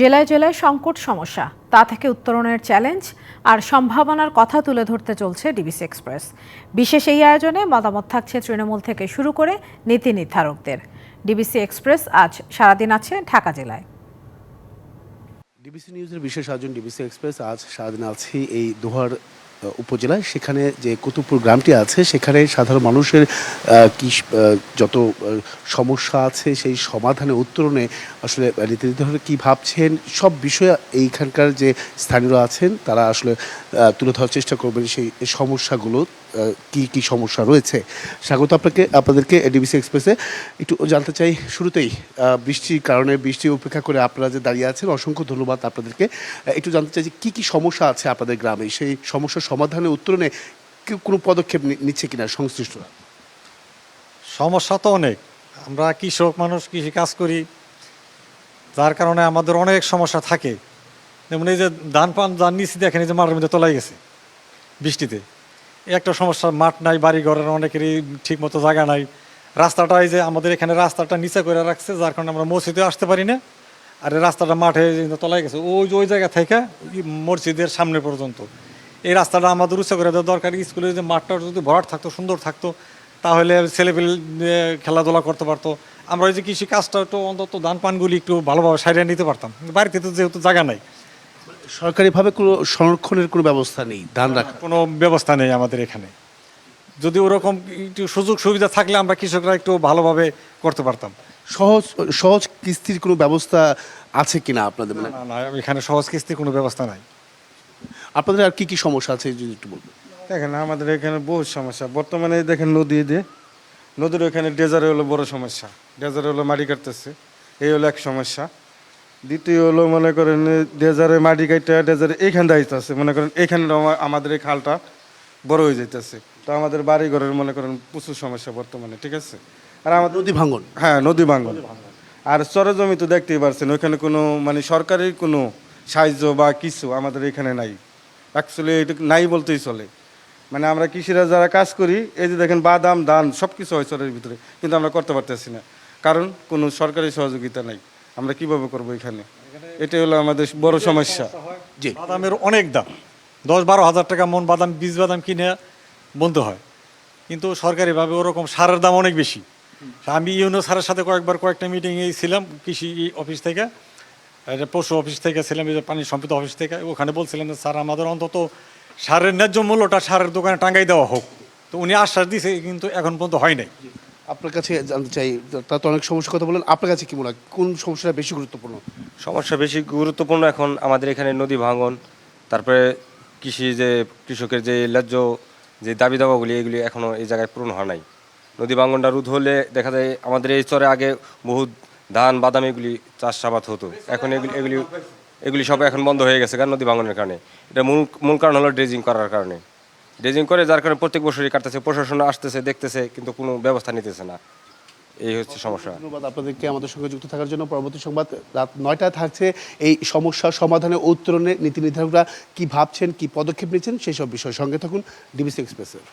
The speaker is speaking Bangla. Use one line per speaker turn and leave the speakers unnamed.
জেলায় জেলায় সংকট সমস্যা। তা থেকে উত্তরণের চ্যালেঞ্জ আর সম্ভাবনার কথা তুলে ধরতে চলছে ডিবিসি এক্সপ্রেস। বিশেষ এই আয়োজনে মতামত থাকছে তৃণমূল থেকে শুরু করে নীতি নির্ধারকদের। ডিবিসি এক্সপ্রেস আজ সারাদিন আছে ঢাকা জেলায়।
ডিবিসি নিউজের বিশেষ আয়োজন ডিবিসি এক্সপ্রেস আজ সারাদিন আছি এই দোহার উপজেলায়। সেখানে যে কুতুবপুর গ্রামটি আছে, সেখানে সাধারণ মানুষের কি যত সমস্যা আছে, সেই সমাধানে উত্তরণে আসলে রীতি নির্ধারণে কী ভাবছেন, সব বিষয়ে এইখানকার যে স্থানীয়রা আছেন, তারা আসলে তুলে ধরার চেষ্টা করবেন সেই সমস্যাগুলো কি কি সমস্যা রয়েছে। স্বাগত আপনাকে, আপনাদেরকে ডিবিসি এক্সপ্রেসে। একটু জানতে চাই, শুরুতেই বৃষ্টির কারণে, বৃষ্টি উপেক্ষা করে আপনারা যে দাঁড়িয়ে আছেন, অসংখ্য ধন্যবাদ আপনাদেরকে। একটু জানতে চাই যে কী কী সমস্যা আছে আপনাদের গ্রামে? সেই সমস্যার সমাধানে উত্তরণে কোনো পদক্ষেপ নিচ্ছে কিনা সংশ্লিষ্টরা?
সমস্যা তো অনেক। আমরা কৃষক মানুষ, কৃষি কাজ করি। যার কারণে আমাদের অনেক সমস্যা থাকে। যেমন এই যে ধান পান ধান নিচে দেখেন, এই যে মাঠের মধ্যে তলাই গেছে বৃষ্টিতে। একটা সমস্যা, মাঠ নাই বাড়ি ঘরের অনেকেরই ঠিক মতো জায়গা নাই। রাস্তাটা এই যে আমাদের এখানে রাস্তাটা নিচে করে রাখছে, যার কারণে আমরা মসজিদে আসতে পারি না। আর রাস্তাটা মাঠে তলাই গেছে। ওই ওই জায়গা থেকে মসজিদের সামনে পর্যন্ত। এই রাস্তাটা আমাদের উৎসাহ করে দেওয়া দরকার। স্কুলে যে মাঠটা যদি ভরাট থাকতো সুন্দর থাকতো তাহলে ছেলেপেলে খেলাধুলা করতে পারতো। আমরা ওই যে কৃষি কাজটা একটু অন্তত ধান পানগুলি একটু ভালোভাবে সারিয়ে নিতে পারতাম। বাড়িতে তো যেহেতু জায়গা নাই।
সরকারিভাবে কোনো সংরক্ষণের কোনো ব্যবস্থা নেই ধান রাখার
কোনো ব্যবস্থা নেই আমাদের এখানে। যদি ওরকম একটু সুযোগ সুবিধা থাকলে আমরা কৃষকরা একটু ভালোভাবে করতে পারতাম।
সহজ সহজ কিস্তির কোনো ব্যবস্থা আছে কিনা আপনাদের মানে?
না না এখানে সহজ কিস্তির কোনো ব্যবস্থা নাই।
আপনাদের আর কি কি সমস্যা আছে যদি একটু বলবেন।
দেখেন আমাদের এখানে বহুত সমস্যা। বর্তমানে দেখেন নদী দিয়ে নদীর ওখানে ডেজারে হলো বড় সমস্যা। ডেজারে হলো মাটি কাটতেছে এই হলো এক সমস্যা। দ্বিতীয় হলো মনে করেন ডেজারে মাটি কাটতে ডেজারে এইখান দায়িত্ব মনে করেন এইখানে আমাদের এই খালটা বড় হয়ে যাইতেছে। তো আমাদের বাড়ি ঘরের মনে করেন প্রচুর সমস্যা বর্তমানে ঠিক আছে? আর আমাদের
নদী ভাঙন?
হ্যাঁ নদী ভাঙ্গন আর চরজমি তো দেখতেই পারছেন ওইখানে কোনো মানে সরকারি কোনো সাহায্য বা কিছু আমাদের এখানে নাই। অ্যাকচুয়ালি এটা নাই বলতেই চলে। মানে আমরা কৃষিরা যারা কাজ করি এই যে দেখেন বাদাম ধান সব কিছু হয় চরের ভিতরে কিন্তু আমরা করতে পারতেছি না। কারণ কোনো সরকারি সহযোগিতা নাই। আমরা কীভাবে করব এখানে? এটাই হলো আমাদের বড় সমস্যা।
জি।
বাদামের অনেক দাম। দশ বারো হাজার টাকা মন বাদাম বীজ বাদাম কিনে বন্ধ হয়। কিন্তু সরকারিভাবে ওরকম সারের দাম অনেক বেশি। আমি ইউনো স্যারের সাথে কয়েকবার কয়েকটা মিটিংয়ে ছিলাম কৃষি অফিস থেকে। এটা পশু অফিস থেকে ছিলাম এই যে পানি সম্পদ অফিস থেকে ওখানে বলছিলেন যে স্যার আমাদের অন্তত সারের ন্যায্য মূল্যটা সারের দোকানে টাঙ্গাই দেওয়া হোক। তো উনি আশ্বাস দিয়েছে কিন্তু এখন পর্যন্ত হয় নাই।
আপনার কাছে জানতে চাই তা তো অনেক সমস্যার কথা বলেন আপনার কাছে কি মনে হয় কোন সমস্যাটা বেশি গুরুত্বপূর্ণ?
সমস্যা বেশি গুরুত্বপূর্ণ এখন আমাদের এখানে নদী ভাঙন তারপরে কৃষি যে কৃষকের যে ন্যায্য যে দাবি দাবাগুলি এগুলি এখনও এই জায়গায় পূরণ হয় নাই। নদী ভাঙনটা রোধ হলে দেখা যায় আমাদের এই স্তরে আগে বহুত ধান, বাদাম এগুলি চাষাবাদ হতো। এখন এগুলি এগুলি এগুলি সব এখন বন্ধ হয়ে গেছে কারণ নদী ভাঙনের কারণে। এটা মূল মূল কারণ হলো ড্রেজিং করার কারণে। ড্রেজিং করে যার কারণে প্রত্যেক বছরই কাটতেছে, প্রশাসন আসতেছে, দেখতেছে, কিন্তু কোনো ব্যবস্থা নিতেছে না। এই হচ্ছে সমস্যা।
ধন্যবাদ আপনাদেরকে আমাদের সঙ্গে যুক্ত থাকার জন্য। পরবর্তী সংবাদ রাত নয়টায় থাকছে। এই সমস্যার সমাধানে উত্তরণে নীতি নির্ধারকরা কি ভাবছেন, কি পদক্ষেপ নিচ্ছেন সেই সব বিষয় সঙ্গে থাকুন ডিবিসি এক্সপ্রেসের